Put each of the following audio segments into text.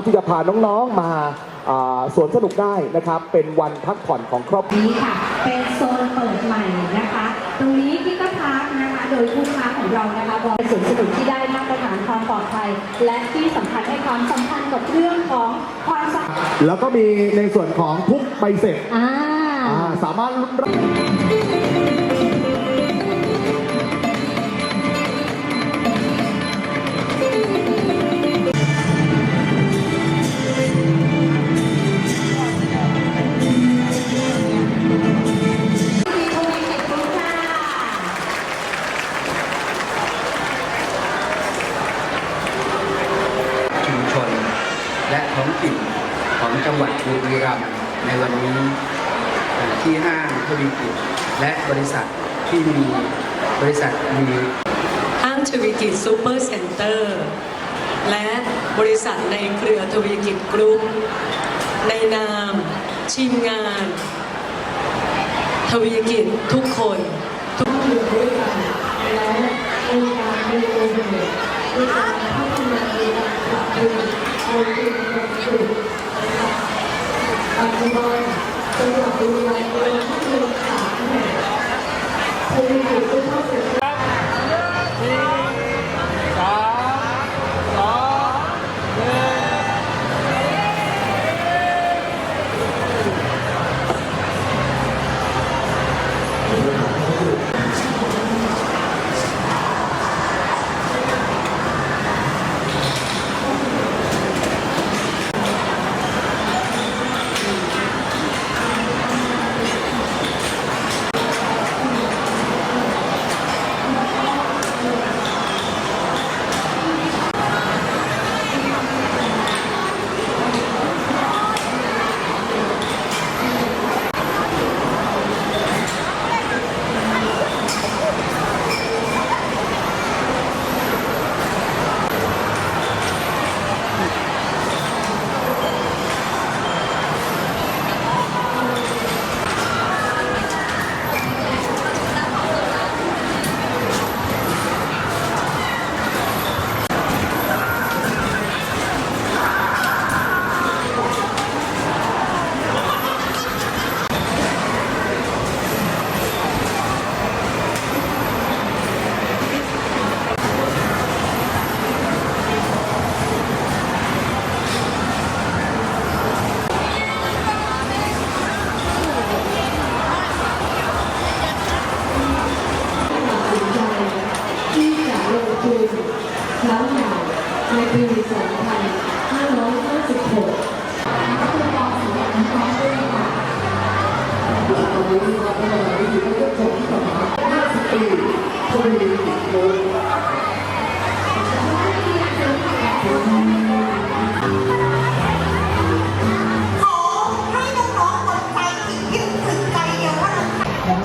ามารถที่จะพาน้องๆมาอ่าสวนสนุกได้นะครับ เป็นวันพักผ่อนของครอบครัวนี้ค่ะ เป็นโซนเปิดใหม่นะคะ ตรงนี้ที่ก็พาร์คนะคะ โดยผู้ค้าของเรานะคะบริสุทธิ์สนุกที่ได้มาตรฐานความปลอดภัย และที่สำคัญให้ความสำคัญกับเรื่องของความสะอาดแล้วก็มีในส่วนของทุกใบเสร็จอ่าอ่าสามารถลุ้น และท้องถิ่นของจังหวัดบุรีรัมย์ในวันนี้เอ่อที่ห้างทวีกิจและบริษัทที่มีบริษัทมีห้างทวีกิจซูเปอร์เซ็นเตอร์และบริษัทในเครือทวีกิจกรุ๊ปในนามทีมงานทวีกิจทุกคนทุกคนด้วยกันและมีการมีโอกาสมีการพัฒนาในการ ปรับปรุงเอาเป็นความสุขปัจจุบันจังหวัดบุรีรัมย์เป็นที่มีสามแห่งทวีกิจซูเปอร์เซ็นเตอร์ที่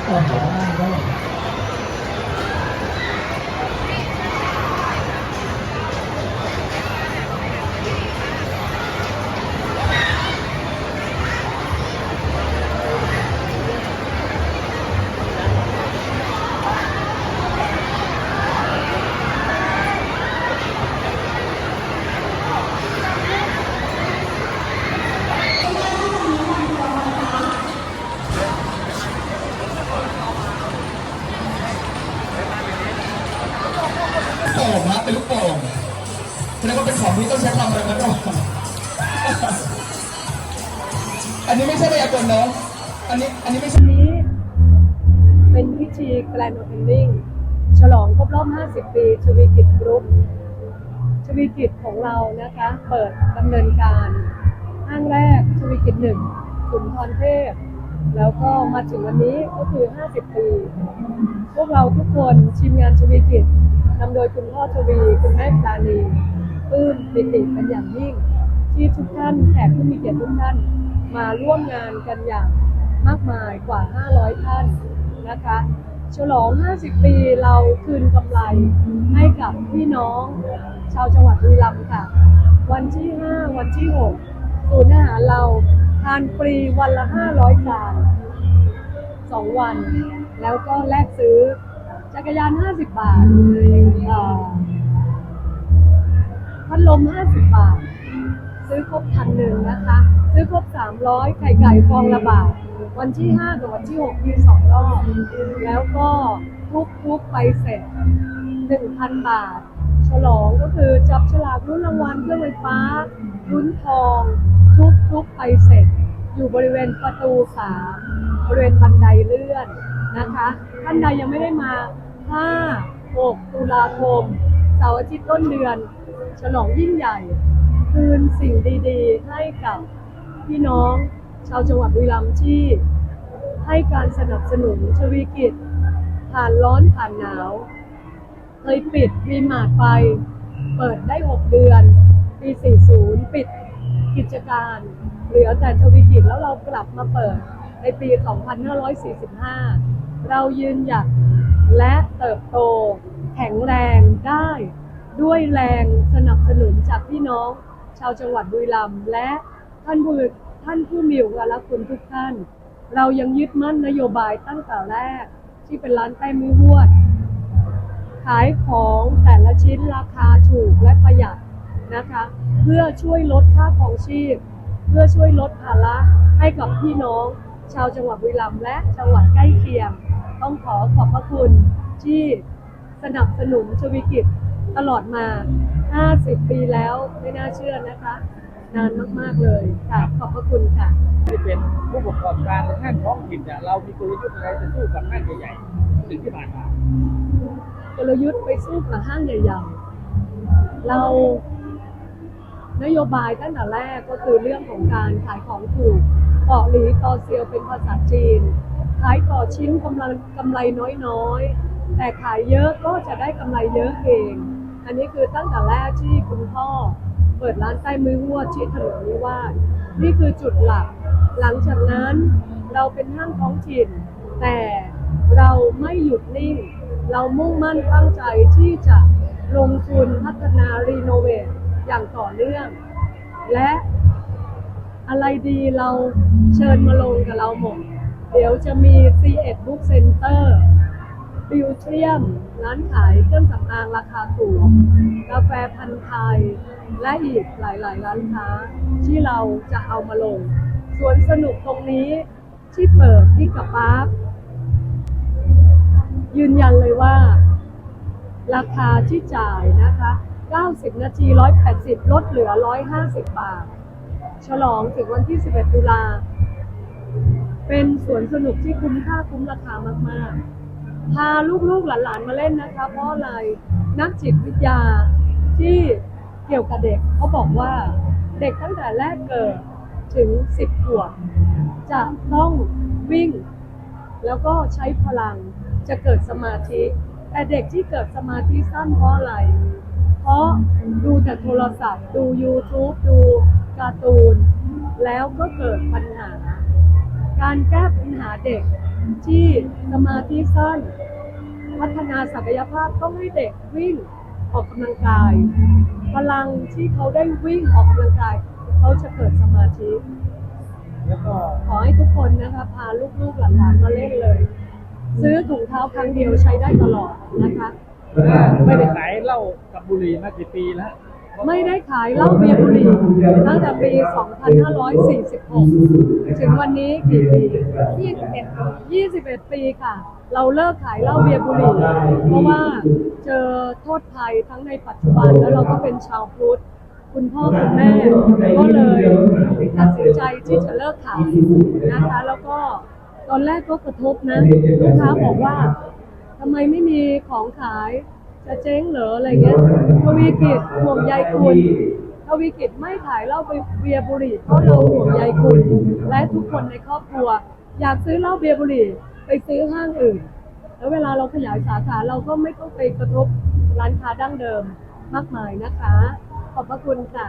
Oh, my God. นนี้ไม่ใช่พยากรณ์เนาะอันนี้อันนี้ไม่ใช่นี้ เป็นพิธีแกรนด์โอเพนนิ่งฉลองครบรอบ 50 ปีชวีกิจกรุ๊ปชวีกิจของเรานะคะ เปิดดำเนินการห้างแรกชวีกิจหนึ่งสุนทรเทพ แล้วก็มาถึงวันนี้ก็คือ 50 ปี พวกเราทุกคนทีมงานชวีกิจนำโดยคุณพ่อชวี คุณแม่ปราณีปลื้มปิติเป็นอย่างยิ่ง ที่ทุกท่านแขกผู้มีเกียรติทุกท่านมาร่วมงานกันอย่างมากมายกว่า 500 ท่านนะคะฉลอง 50 ปีเราคืนกำไรให้กับพี่น้องชาวจังหวัดบุรีรัมย์ค่ะ วันที่ 5 วันที่ 6 ศูนย์อาหารเราทานฟรีวันละ 500 จาน 2 วัน แล้วก็แลกซื้อจักรยาน 50 บาทพัดลม 50 บาท ซื้อครบพันหนึ่งนะคะ ซื้อครบ300ไข่ไก่ฟองละบาท วันที่5กับวันที่6มีสองรอบ แล้วก็ทุกทุกไปเสร็จ1,000บาท ฉลองก็คือจับฉลากรุ่นรางวัลเครื่องไฟฟ้ารุ่นทอง ทุกทุกไปเสร็จ อยู่บริเวณประตู3บริเวณบันไดเลื่อนนะคะท่านใดยังไม่ได้มา 5 6 ตุลาคม เสาร์อาทิตย์ต้นเดือน ฉลองยิ่งใหญ่ คืนสิ่งดีๆ ให้กับพี่น้องชาวจังหวัดบุรีรัมย์ที่ให้การสนับสนุนชวีกิจ ผ่านร้อนผ่านหนาว เคยปิดวีมาร์ทไป เปิดได้ 6 เดือน ปี 40 ปิดกิจการ เหลือแต่ทวีกิจแล้วเรากลับมาเปิดในปี 2545 เรายืนหยัดและเติบโตแข็งแรงได้ด้วยแรงสนับสนุนจากพี่น้อง ชาวจังหวัดบุรีรัมย์และท่านผู้ท่านผู้มีอุปการะคุณทุกท่าน เรายังยึดมั่นนโยบายตั้งแต่แรก ที่เป็นร้านแต้มมือหวด ขายของแต่ละชิ้นราคาถูกและประหยัดนะคะ เพื่อช่วยลดค่าครองชีพ เพื่อช่วยลดภาระให้กับพี่น้อง ชาวจังหวัดบุรีรัมย์และจังหวัดใกล้เคียง ต้องขอขอบพระคุณที่สนับสนุนชวิกิจ ตลอดมา 50 ปีแล้วไม่น่าเชื่อนะคะ นานมาก ๆ เลยค่ะ ขอบพระคุณค่ะ ที่เป็นผู้ประกอบการในห้างท้องถิ่นเนี่ยเรามีกลยุทธ์อะไรจะสู้กับห้างใหญ่ๆสิ่งที่ผ่านมากลยุทธ์ไปสู้กับห้างใหญ่ๆเรานโยบายตั้งแต่แรกก็คือเรื่องของการขายของถูกต่อหลีต่อเซียวเป็นภาษาจีน ขายต่อชิ้นกำไรกำไรน้อยๆ แต่ขายเยอะก็จะได้กำไรเยอะเอง อันนี้คือตั้งแต่แรกที่คุณพ่อเปิดร้านใต้มือหัวดที่ถนนนิวาสนี่คือจุดหลัก หลังจากนั้นเราเป็นห้างท้องถิ่น แต่เราไม่หยุดนิ่ง เรามุ่งมั่นตั้งใจที่จะลงทุนพัฒนารีโนเวทอย่างต่อเนื่อง และอะไรดีเราเชิญมาลงกับเราหมด เดี๋ยวจะมี C1 Book Center บิวเทียม ร้านขายเครื่องสำอางราคาถูกกาแฟพันธุ์ไทย และอีกหลายๆ ร้านค้า ที่เราจะเอามาลงสวนสนุกตรงนี้ที่เปิดที่กับปาร์คยืนยันเลยว่า ราคาที่จ่ายนะคะ 90 นาที 180 ลดเหลือ 150 บาท ฉลองถึงวันที่ 11 ตุลา เป็นสวนสนุกที่คุ้มค่าคุ้มราคามาก ๆ พาลูกๆหลานๆมาเล่นนะคะ เพราะอะไรนักจิตวิทยาที่เกี่ยวกับเด็กเขาบอกว่าเด็กตั้งแต่แรกเกิดถึง10ขวบจะต้องวิ่ง แล้วก็ใช้พลังจะเกิดสมาธิ แต่เด็กที่เกิดสมาธิสั้นเพราะอะไร เพราะดูแต่โทรศัพท์ ดู YouTube ดูการ์ตูน แล้วก็เกิดปัญหา การแก้ปัญหาเด็ก ที่สมาธิสั้น พัฒนาศักยภาพต้องให้เด็กวิ่งออกกำลังกาย พลังที่เขาได้วิ่งออกกำลังกาย เขาจะเกิดสมาธิแล้วก็ขอให้ทุกคนนะคะพาลูกๆหลานๆมาเล่นเลย ซื้อถุงเท้าครั้งเดียวใช้ได้ตลอดนะคะ ไม่ได้ขายเหล้ากับบุหรี่มากี่ปีแล้ว ไม่ได้ขายเหล้าเบียร์บุหรี่ตั้งแต่ปี 2546 ถึงวันนี้กี่ปี 21 21 ปีค่ะ เราเลิกขายเหล้าเบียร์บุหรี่ เพราะว่าเจอโทษภัยทั้งในปัจจุบันแล้วเราก็เป็นชาวพุทธคุณพ่อคุณแม่ก็เลยตัดสินใจที่จะเลิกขายนะคะ แล้วก็ตอนแรกก็กระทบนะ ลูกค้าบอกว่าทำไมไม่มีของขาย จะเจ๊งเหรออะไรเงี้ยทวีกิจห่วงใยคุณทวีกิจไม่ขายเหล้าเบียร์บุหรี่เพราะเราห่วงใยคุณ และทุกคนในครอบครัว อยากซื้อเหล้าเบียร์บุหรี่ไปซื้อห้างอื่น แล้วเวลาเราขยายสาขาเราก็ไม่ต้องไปกระทบร้านค้าดั้งเดิมมากมายนะคะ ขอบพระคุณค่ะ